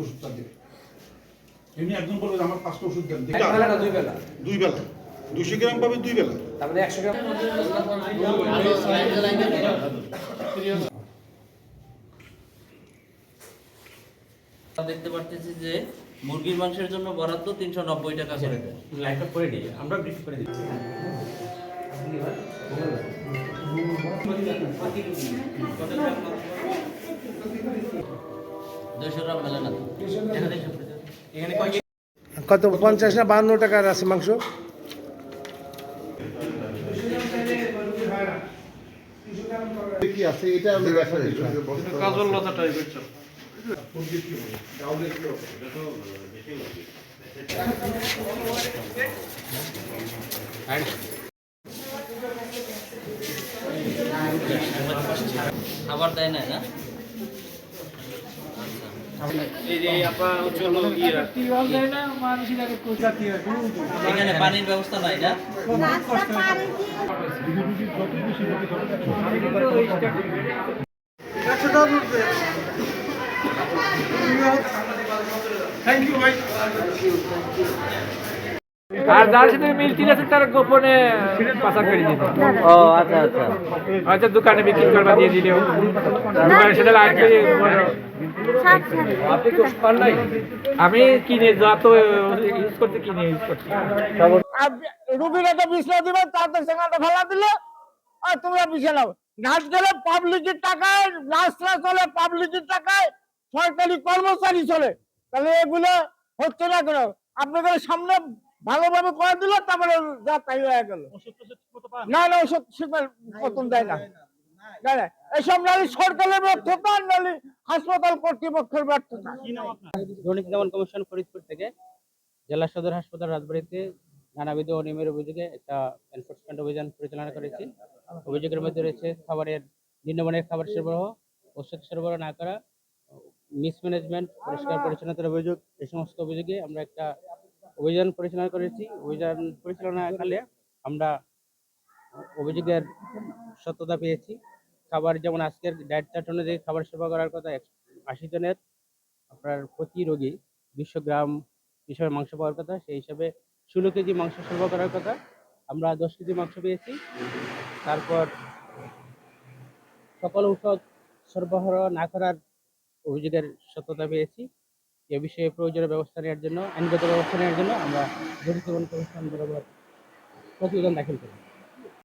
ওষুধটা দেবে এমনি একজন বলবে আমার পাঁচটা ওষুধ দেন। এক বেলা না দুই বেলা? দুই বেলা। দুশো গ্রাম পাবে দুই বেলা। তার মানে একশো গ্রাম দেখতে পারতেছি যে মুরগির মাংসের জন্য বরাদ্দ তিনশো নব্বই টাকা করে দেয়। লাইনটা করে দিই আমরা করে কয় কত পঞ্চাশ না বাহান্ন টাকার আছে মাংস? কি আছে? এটা কাজল লতা টাইপের চাল খাবার দেয় না না? এই যে আপা হচ্ছে হলো ইয়ে এখানে আর যার সাথে মিলতি আছে তার গোপনে পাচার করে দিতে। ও আচ্ছা আচ্ছা। হয়তো দোকানে বিক্রি করবা দিয়ে দিলেও। দোকানের সাথে লাইট করে আপনি তো পান নাই। আমি কিনে যত ইউজ করতে কিনে ইউজ করছি। রুগীরা তো বিছনা দিবে তাদের সেখানটা ফেলা দিল আর তোমরা বিছে নাও। নাচ গেলে পাবলিকের টাকায় নাচটা চলে পাবলিকের টাকায় সরকারি কর্মচারী চলে। তাহলে এগুলো হচ্ছে না কেন? আপনাদের সামনে ভালোভাবে করে দিল তারপরে যা তাই হয়ে গেল। না? না ওষুধ মতন দেয় না। এসব নারী সরকারের ব্যর্থতা নারী হাসপাতাল কর্তৃপক্ষের ব্যর্থতা। দুর্নীতি দমন কমিশন ফরিদপুর থেকে জেলা সদর হাসপাতাল রাজবাড়িতে নানাবিধ অনিয়মের অভিযোগে একটা এনফোর্সমেন্ট অভিযান পরিচালনা করেছি। অভিযোগের মধ্যে রয়েছে খাবারের নিম্নমানের খাবার সরবরাহ ওষুধ সরবরাহ না করা মিসম্যানেজমেন্ট পরিষ্কার পরিচ্ছন্নতার অভিযোগ এই সমস্ত অভিযোগে আমরা একটা অভিযান পরিচালনা করেছি। অভিযান পরিচালনা পরিচালনাকালে আমরা অভিযোগের সত্যতা পেয়েছি। খাবার যেমন আজকের ডায়েট চার্ট অনুযায়ী খাবার সেবা করার কথা আশি জনের, আপনার প্রতি রোগী দুশো গ্রাম হিসাবে মাংস পাওয়ার কথা, সেই হিসাবে ষোলো কেজি মাংস সেবা করার কথা আমরা দশ কেজি মাংস পেয়েছি। তারপর সকল ঔষধ সরবরাহ না করার অভিযোগের সত্যতা পেয়েছি। এ বিষয়ে প্রয়োজনীয় ব্যবস্থা নেওয়ার জন্য, আইনগত ব্যবস্থা নেওয়ার জন্য আমরা জড়িত বরাবর প্রতিবেদন দাখিল করি।